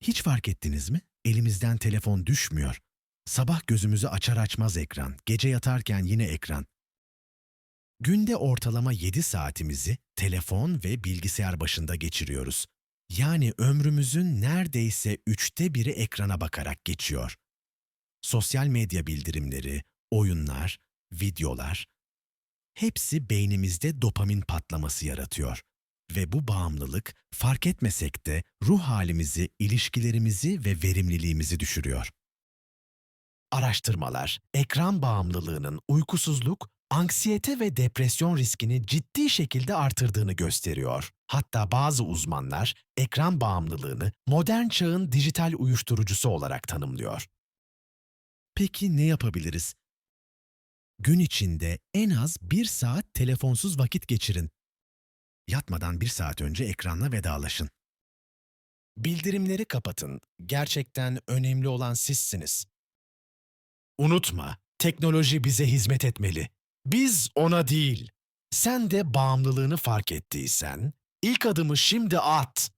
Hiç fark ettiniz mi? Elimizden telefon düşmüyor. Sabah gözümüzü açar açmaz ekran, gece yatarken yine ekran. Günde ortalama 7 saatimizi telefon ve bilgisayar başında geçiriyoruz. Yani ömrümüzün neredeyse üçte biri ekrana bakarak geçiyor. Sosyal medya bildirimleri, oyunlar, videolar, hepsi beynimizde dopamin patlaması yaratıyor. Ve bu bağımlılık fark etmesek de ruh halimizi, ilişkilerimizi ve verimliliğimizi düşürüyor. Araştırmalar, ekran bağımlılığının uykusuzluk, anksiyete ve depresyon riskini ciddi şekilde artırdığını gösteriyor. Hatta bazı uzmanlar ekran bağımlılığını modern çağın dijital uyuşturucusu olarak tanımlıyor. Peki ne yapabiliriz? Gün içinde en az bir saat telefonsuz vakit geçirin. Yatmadan bir saat önce ekranla vedalaşın. Bildirimleri kapatın. Gerçekten önemli olan sizsiniz. Unutma, teknoloji bize hizmet etmeli. Biz ona değil. Sen de bağımlılığını fark ettiysen, ilk adımı şimdi at.